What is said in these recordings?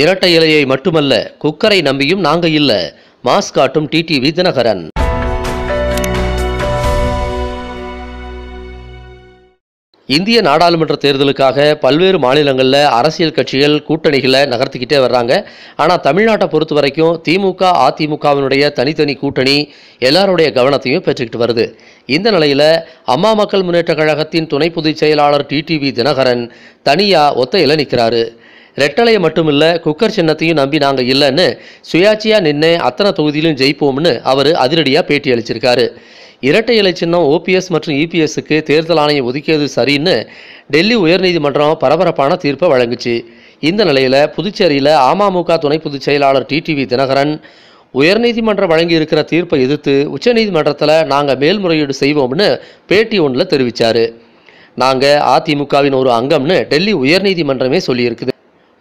இரட்டை இலையை மட்டுமல்ல குக்கரை நம்பியும் நாங்க இல்ல. மாஸ் காட்டும் டிடிவி தினகரன் இந்திய நாடாளுமன்ற தேர்தலுக்காக பல்வேறு மாநிலங்களில் அரசியல் கட்சிகள் கூட்டணிகளை நகர்த்திக்கிட்டே வர்றாங்க. ஆனால் தமிழ்நாட்டை பொறுத்த வரைக்கும் திமுக அதிமுகவினுடைய தனித்தனி கூட்டணி எல்லாருடைய கவனத்தையும் பெற்றுக்கிட்டு வருது. இந்த நிலையில் அம்மா மக்கள் முன்னேற்ற கழகத்தின் துணை பொதுச் செயலாளர் டிடிவி தினகரன் தனியாக ஒத்தையில் நிற்கிறாரு ரெட்டலையை மட்டுமில்ல குக்கர் சின்னத்தையும் நம்பி நாங்கள் இல்லைன்னு சுயாட்சியாக நின்று அத்தனை தொகுதியிலும் ஜெயிப்போம்னு அவர் அதிரடியாக பேட்டி அளிச்சிருக்காரு. இரட்டை இலை சின்னம் ஓபிஎஸ் மற்றும் இபிஎஸ்க்கு தேர்தல் ஆணையம் ஒதுக்கியது சரின்னு டெல்லி உயர்நீதிமன்றம் பரபரப்பான தீர்ப்பை வழங்குச்சு. இந்த நிலையில் புதுச்சேரியில் அமமுக துணை பொதுச் செயலாளர் டிடிவி தினகரன் உயர்நீதிமன்றம் வழங்கியிருக்கிற தீர்ப்பை எதிர்த்து உச்சநீதிமன்றத்தில் நாங்கள் மேல்முறையீடு செய்வோம்னு பேட்டி ஒன்றில் தெரிவித்தார் நாங்கள் அதிமுகவின் ஒரு அங்கம்னு டெல்லி உயர்நீதிமன்றமே சொல்லியிருக்குது.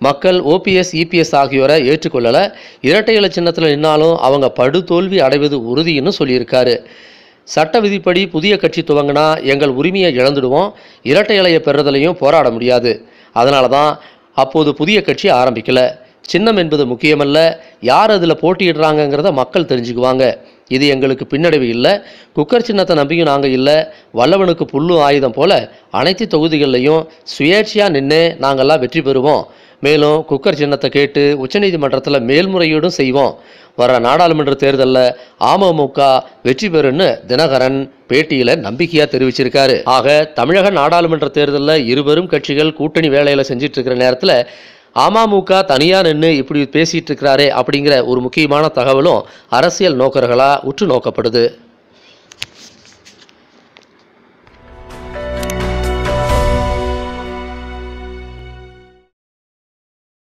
மக்கள் ஓபிஎஸ் இபிஎஸ் ஆகியோரை ஏற்றுக்கொள்ளலை. இரட்டை இலை சின்னத்தில் நின்னாலும் அவங்க படுதோல்வி அடைவது உறுதின்னு சொல்லியிருக்காரு. சட்ட விதிப்படி புதிய கட்சி துவங்கினா எங்கள் உரிமையை இழந்துடுவோம். இரட்டை இலையை பெறுறதுலையும் போராட முடியாது. அதனால தான் அப்போது புதிய கட்சி ஆரம்பிக்கல. சின்னம் என்பது முக்கியமல்ல. யார் அதில் போட்டியிடுறாங்கங்கிறத மக்கள் தெரிஞ்சுக்குவாங்க. இது எங்களுக்கு பின்னடைவு இல்லை. குக்கர் சின்னத்தை நம்பியும் நாங்கள் இல்லை. வல்லவனுக்கு புல்லும் ஆயுதம் போல அனைத்து தொகுதிகளிலையும் சுயேட்சையாக நின்று நாங்கள்லாம் வெற்றி பெறுவோம். மேலும் குக்கர் சின்னத்தை கேட்டு உச்சநீதிமன்றத்தில் மேல்முறையீடும் செய்வோம். வர நாடாளுமன்ற தேர்தலில் அமமுக வெற்றி பெறும்னு தினகரன் பேட்டியில் நம்பிக்கையாக தெரிவிச்சிருக்காரு. ஆக தமிழக நாடாளுமன்ற தேர்தலில் இருவரும் கட்சிகள் கூட்டணி வேலையில் செஞ்சிட்டு இருக்கிற நேரத்தில் அமமுக தனியாக நின்று இப்படி பேசிகிட்டு இருக்கிறாரே அப்படிங்கிற ஒரு முக்கியமான தகவலும் அரசியல் நோக்கர்களாக உற்று நோக்கப்படுது.